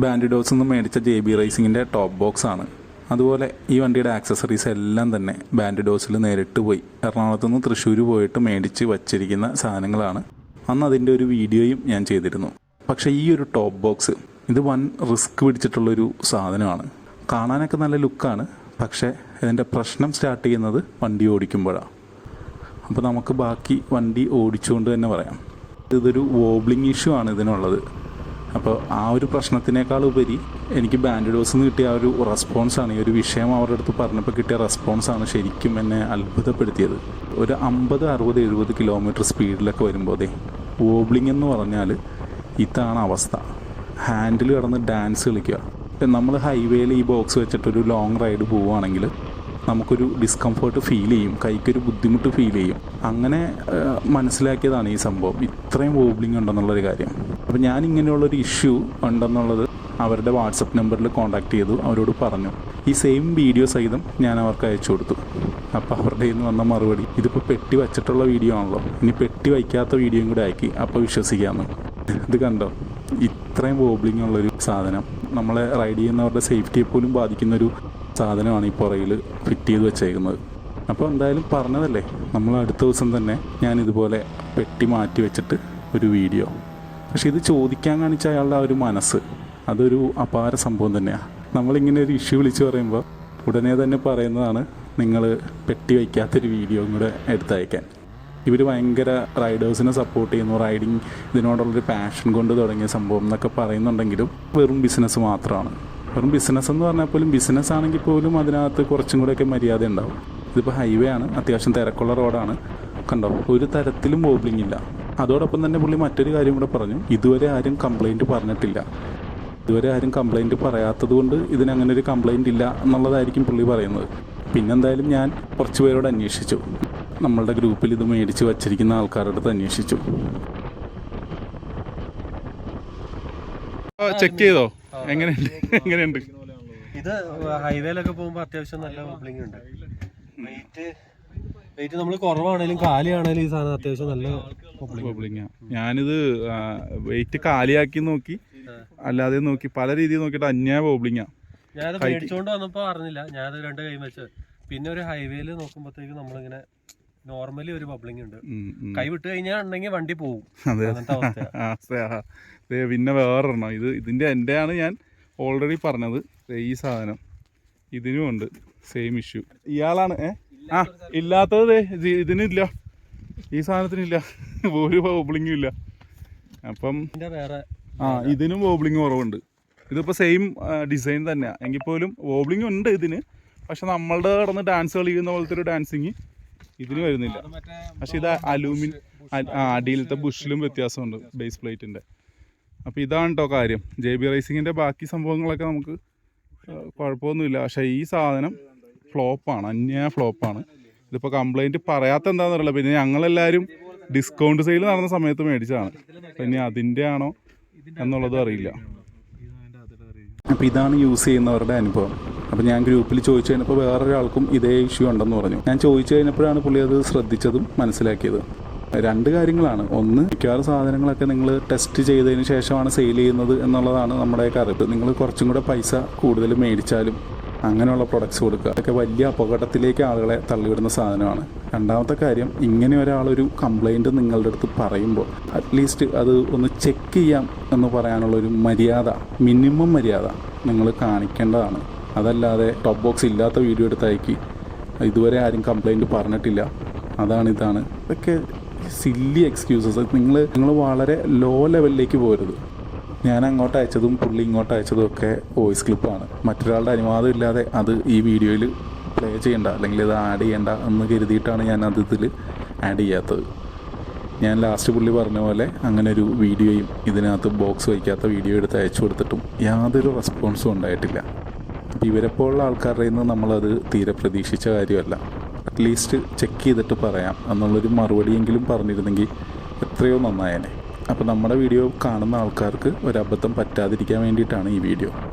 Bandidos നിന്ന് മേടിച്ച J B റൈസിങ്ങിന്റെ ടോപ്പ് ബോക്സ് ആണ്. അതുപോലെ ഈ വണ്ടിയുടെ ആക്സസറീസ് എല്ലാം തന്നെ ബാൻഡിഡോസിൽ നേരിട്ട് പോയി. എറണാകുളത്ത് നിന്ന് തൃശ്ശൂർ പോയിട്ട് മേടിച്ച് വച്ചിരിക്കുന്ന സാധനങ്ങളാണ്. അന്ന് അതിന്റെ ഒരു വീഡിയോയും ഞാൻ ചെയ്തിരുന്നു. പക്ഷേ ഈ ഒരു ടോപ്പ് ബോക്സ് ഇത് വൻ റിസ്ക് പിടിച്ചിട്ടുള്ളൊരു സാധനമാണ്. കാണാനൊക്കെ നല്ല ലുക്കാണ് പക്ഷേ ഇതിന്റെ പ്രശ്നം സ്റ്റാർട്ട് ചെയ്യുന്നത് വണ്ടി ഓടിക്കുമ്പോഴാണ് അപ്പോൾ നമുക്ക് ബാക്കി വണ്ടി ഓടിച്ചുകൊണ്ട് തന്നെ പറയാം. ഇതൊരു വോബ്ലിംഗ് ഇഷ്യൂ ആണ് ഇതിനുള്ളത്. അപ്പോൾ ആ ഒരു പ്രശ്നത്തിനേക്കാൾ ഉപരി എനിക്ക് ബാൻഡിഡോസ് നിന്ന് കിട്ടിയ ആ ഒരു റെസ്പോൺസാണ് ഈ ഒരു വിഷയം അവരുടെ അടുത്ത് പറഞ്ഞപ്പോൾ കിട്ടിയ റെസ്പോൺസാണ് ശരിക്കും എന്നെ അത്ഭുതപ്പെടുത്തിയത്. ഒരു അമ്പത് അറുപത് എഴുപത് കിലോമീറ്റർ സ്പീഡിലൊക്കെ വരുമ്പോഴേ വോബ്ലിംഗ് എന്ന് പറഞ്ഞാൽ ഇതാണ് അവസ്ഥ. ഹാൻഡിൽ കിടന്ന് ഡാൻസ് കളിക്കുക. ഇപ്പം നമ്മൾ ഹൈവേയിൽ ഈ ബോക്സ് വെച്ചിട്ടൊരു ലോങ് റൈഡ് പോവുകയാണെങ്കിൽ നമുക്കൊരു ഡിസ്കംഫേർട്ട് ഫീൽ ചെയ്യും കൈക്കൊരു ബുദ്ധിമുട്ട് ഫീൽ ചെയ്യും. അങ്ങനെ മനസ്സിലാക്കിയതാണ് ഈ സംഭവം. ഇത്രയും വോബ്ലിംഗ് ഉണ്ടെന്നുള്ളൊരു കാര്യം. അപ്പോൾ ഞാൻ ഇങ്ങനെയുള്ളൊരു ഇഷ്യൂ ഉണ്ടെന്നുള്ളത് അവരുടെ വാട്സപ്പ് നമ്പറിൽ കോൺടാക്ട് ചെയ്തു അവരോട് പറഞ്ഞു. ഈ സെയിം വീഡിയോ സഹിതം ഞാൻ അവർക്ക് അയച്ചു കൊടുത്തു. അപ്പോൾ അവരുടെ നിന്ന് വന്ന മറുപടി ഇതിപ്പോൾ പെട്ടി വച്ചിട്ടുള്ള വീഡിയോ ആണല്ലോ ഇനി പെട്ടി വയ്ക്കാത്ത വീഡിയോയും കൂടെ ആക്കി അപ്പോൾ വിശ്വസിക്കാമെന്ന് ഇത് കണ്ടോ? ഇത്രയും വോബ്ലിംഗ് ഉള്ളൊരു സാധനം. നമ്മളെ റൈഡ് ചെയ്യുന്നവരുടെ സേഫ്റ്റിയെ പോലും ബാധിക്കുന്നൊരു സാധനമാണ് ഈ പുറയിൽ ഫിറ്റ് ചെയ്ത് വെച്ചേക്കുന്നത്. അപ്പോൾ എന്തായാലും പറഞ്ഞതല്ലേ നമ്മൾ അടുത്ത ദിവസം തന്നെ ഞാൻ ഇതുപോലെ പെട്ടി മാറ്റി വെച്ചിട്ട് ഒരു വീഡിയോ. പക്ഷെ ഇത് ചോദിക്കാൻ കാണിച്ച അയാളുടെ ആ ഒരു മനസ്സ് അതൊരു അപാര സംഭവം തന്നെയാണ് നമ്മളിങ്ങനെ ഒരു ഇഷ്യൂ വിളിച്ച് പറയുമ്പോൾ ഉടനെ തന്നെ പറയുന്നതാണ് നിങ്ങൾ പെട്ടി വയ്ക്കാത്തൊരു വീഡിയോ കൂടെ എടുത്തയക്കാൻ. ഇവർ ഭയങ്കര റൈഡേഴ്സിനെ സപ്പോർട്ട് ചെയ്യുന്നു റൈഡിങ് ഇതിനോടുള്ളൊരു പാഷൻ കൊണ്ട് തുടങ്ങിയ സംഭവം എന്നൊക്കെ പറയുന്നുണ്ടെങ്കിലും വെറും ബിസിനസ് മാത്രമാണ് വെറും ബിസിനസ് എന്ന് പറഞ്ഞാൽ പോലും ബിസിനസ് ആണെങ്കിൽ പോലും അതിനകത്ത് കുറച്ചും കൂടെയൊക്കെ മര്യാദ ഉണ്ടാവും. ഇതിപ്പോൾ ഹൈവേ ആണ് അത്യാവശ്യം തിരക്കുള്ള റോഡാണ് കണ്ടോ? ഒരു തരത്തിലും വോബ്ലിംഗ് ഇല്ല. അതോടൊപ്പം തന്നെ പുള്ളി മറ്റൊരു കാര്യം കൂടെ പറഞ്ഞു. ഇതുവരെ ആരും കംപ്ലൈന്റ് പറഞ്ഞിട്ടില്ല. ഇതുവരെ ആരും കംപ്ലൈന്റ് പറയാത്തത് കൊണ്ട് ഇതിനങ്ങനെ ഒരു കംപ്ലൈന്റ് ഇല്ല എന്നുള്ളതായിരിക്കും പുള്ളി പറയുന്നത്. പിന്നെന്തായാലും ഞാൻ കുറച്ച് പേരോട് അന്വേഷിച്ചു. നമ്മളുടെ ഗ്രൂപ്പിൽ ഇത് മേടിച്ച് വച്ചിരിക്കുന്ന ആൾക്കാരുടെ അടുത്ത് അന്വേഷിച്ചു. ചെക്ക് ചെയ്തോ? എങ്ങനെയുണ്ട്? എങ്ങനെയുണ്ട്? ഇത് ഹൈവേയിലൊക്കെ പോകുമ്പോൾ അത്യാവശ്യം നല്ല ബബ്ലിംഗ് ഉണ്ട്. വെയിറ്റ് വെയിറ്റ് നമ്മൾ കുറവാണെങ്കിലും കാലിയാണെങ്കിലും ഈ സാധനം അത്യാവശ്യം നല്ല ബബ്ലിങ്ങാ ഞാനിത് വെയിറ്റ് കാലിയാക്കി നോക്കി അല്ലാതെ നോക്കി പല രീതിയിൽ നോക്കിയിട്ട് അന്യായ ബോബ്ലിങ്ങാ ഞാനത് മേടിച്ചോണ്ട് വന്നപ്പോ അറിഞ്ഞില്ല. ഞാനത് രണ്ട് കൈ വെച്ച്. പിന്നെ ഒരു ഹൈവേയിൽ നോക്കുമ്പോഴത്തേക്ക് നമ്മളിങ്ങനെ നോർമലി ഒരു ബബ്ലിംഗ് ഉണ്ട്. കൈ വിട്ട് കഴിഞ്ഞാൽ ഉണ്ടെങ്കിൽ വണ്ടി പോകും അതെ. പിന്നെ വേറൊരെണ്ണം. ഇത് ഇതിന്റെ എന്റെ ആണ് ഞാൻ ഓൾറെഡി പറഞ്ഞത്. ഈ സാധനം. ഇതിനും ഉണ്ട്. സെയിം ഇഷ്യൂ ഇയാളാണ് ഏ? ആ ഇല്ലാത്തത് ഇതിനില്ല. ഈ സാധനത്തിനില്ല. ഒരു ബോബ്ലിങ്ങും ഇല്ല. അപ്പം ആ ഇതിനും വോബ്ലിംഗ് കുറവുണ്ട്. ഇതിപ്പോൾ സെയിം ഡിസൈൻ തന്നെയാണ് എങ്കിൽ പോലും വോബ്ലിംഗ് ഉണ്ട് ഇതിന്. പക്ഷെ നമ്മളുടെ കടന്ന് ഡാൻസ് കളിക്കുന്ന പോലത്തെ ഒരു ഡാൻസിങ് ഇതിന് വരുന്നില്ല. പക്ഷെ ഇത് അലൂമിൻ അടിയിലത്തെ ബുഷിലും വ്യത്യാസമുണ്ട് ബേസ് പ്ലേറ്റിന്റെ അപ്പോൾ ഇതാണ് കേട്ടോ കാര്യം. ജെ ബി റൈസിങ്ങിന്റെ ബാക്കി സംഭവങ്ങളൊക്കെ നമുക്ക് കുഴപ്പമൊന്നുമില്ല. പക്ഷേ ഈ സാധനം ഫ്ലോപ്പാണ് അന്യായ ഫ്ലോപ്പാണ് ഇതിപ്പോൾ കംപ്ലൈന്റ് പറയാത്ത എന്താണെന്നറിയില്ല പിന്നെ ഞങ്ങളെല്ലാവരും ഡിസ്കൗണ്ട് സെയിൽ നടന്ന സമയത്ത് മേടിച്ചതാണ്. പിന്നെ അതിന്റെ ആണോ എന്നുള്ളതും അറിയില്ല. അപ്പോൾ ഇതാണ് യൂസ് ചെയ്യുന്നവരുടെ അനുഭവം. അപ്പോൾ ഞാൻ ഗ്രൂപ്പിൽ ചോദിച്ചു കഴിഞ്ഞപ്പോൾ വേറൊരാൾക്കും ഇതേ ഇഷ്യൂ ഉണ്ടെന്ന് പറഞ്ഞു. ഞാൻ ചോദിച്ചു കഴിഞ്ഞപ്പോഴാണ് പുള്ളി അത് ശ്രദ്ധിച്ചതും മനസ്സിലാക്കിയത്. രണ്ട് കാര്യങ്ങളാണ്. ഒന്ന് മിക്കവാറും സാധനങ്ങളൊക്കെ നിങ്ങൾ ടെസ്റ്റ് ചെയ്തതിന് ശേഷമാണ് സെയിൽ ചെയ്യുന്നത് എന്നുള്ളതാണ് നമ്മുടെയൊക്കെ അറിവ്. നിങ്ങൾ കുറച്ചും കൂടെ പൈസ കൂടുതൽ മേടിച്ചാലും അങ്ങനെയുള്ള പ്രൊഡക്ട്സ് കൊടുക്കുക. അതൊക്കെ വലിയ അപകടത്തിലേക്ക് ആളുകളെ തള്ളിവിടുന്ന സാധനമാണ്. രണ്ടാമത്തെ കാര്യം ഇങ്ങനെ ഒരാളൊരു കംപ്ലൈന്റ് നിങ്ങളുടെ അടുത്ത് പറയുമ്പോൾ അറ്റ്ലീസ്റ്റ് അത് ഒന്ന് ചെക്ക് ചെയ്യാം എന്ന് പറയാനുള്ളൊരു മര്യാദ മിനിമം മര്യാദ നിങ്ങൾ കാണിക്കേണ്ടതാണ്. അതല്ലാതെ ടോപ്പ് ബോക്സ് ഇല്ലാത്ത വീഡിയോ എടുത്ത് അയക്കി ഇതുവരെ ആരും കംപ്ലൈന്റ് പറഞ്ഞിട്ടില്ല. അതാണ് ഇതാണ്. ഇതൊക്കെ സില്ലി എക്സ്ക്യൂസസ് നിങ്ങൾ നിങ്ങൾ വളരെ ലോ ലെവലിലേക്ക് പോരുത്. ഞാൻ അങ്ങോട്ട് അയച്ചതും പുള്ളി ഇങ്ങോട്ട് അയച്ചതും ഒക്കെ വോയിസ് ക്ലിപ്പാണ്. മറ്റൊരാളുടെ അനുവാദം ഇല്ലാതെ അത് ഈ വീഡിയോയിൽ പ്ലേ ചെയ്യണ്ട അല്ലെങ്കിൽ ഇത് ആഡ് ചെയ്യണ്ട എന്ന് കരുതിയിട്ടാണ് ഞാൻ അത് ഇതിൽ ആഡ് ചെയ്യാത്തത്. ഞാൻ ലാസ്റ്റ് പുള്ളി പറഞ്ഞ പോലെ അങ്ങനെ ഒരു വീഡിയോയും ഇതിനകത്ത് ബോക്സ് വയ്ക്കാത്ത വീഡിയോ എടുത്ത് അയച്ചു കൊടുത്തിട്ടും യാതൊരു റെസ്പോൺസും ഉണ്ടായിട്ടില്ല. അപ്പോൾ ഇവരെപ്പോലുള്ള ആൾക്കാരുടെ നിന്ന് നമ്മളത് തീരെ പ്രതീക്ഷിച്ച കാര്യമല്ല. അറ്റ്ലീസ്റ്റ് ചെക്ക് ചെയ്തിട്ട് പറയാം. എന്നുള്ളൊരു മറുപടിയെങ്കിലും പറഞ്ഞിരുന്നെങ്കിൽ എത്രയോ നന്നായേനെ. അപ്പോൾ നമ്മുടെ വീഡിയോ കാണുന്ന ആൾക്കാർക്ക് ഒരബദ്ധം പറ്റാതിരിക്കാൻ വേണ്ടിയിട്ടാണ് ഈ വീഡിയോ.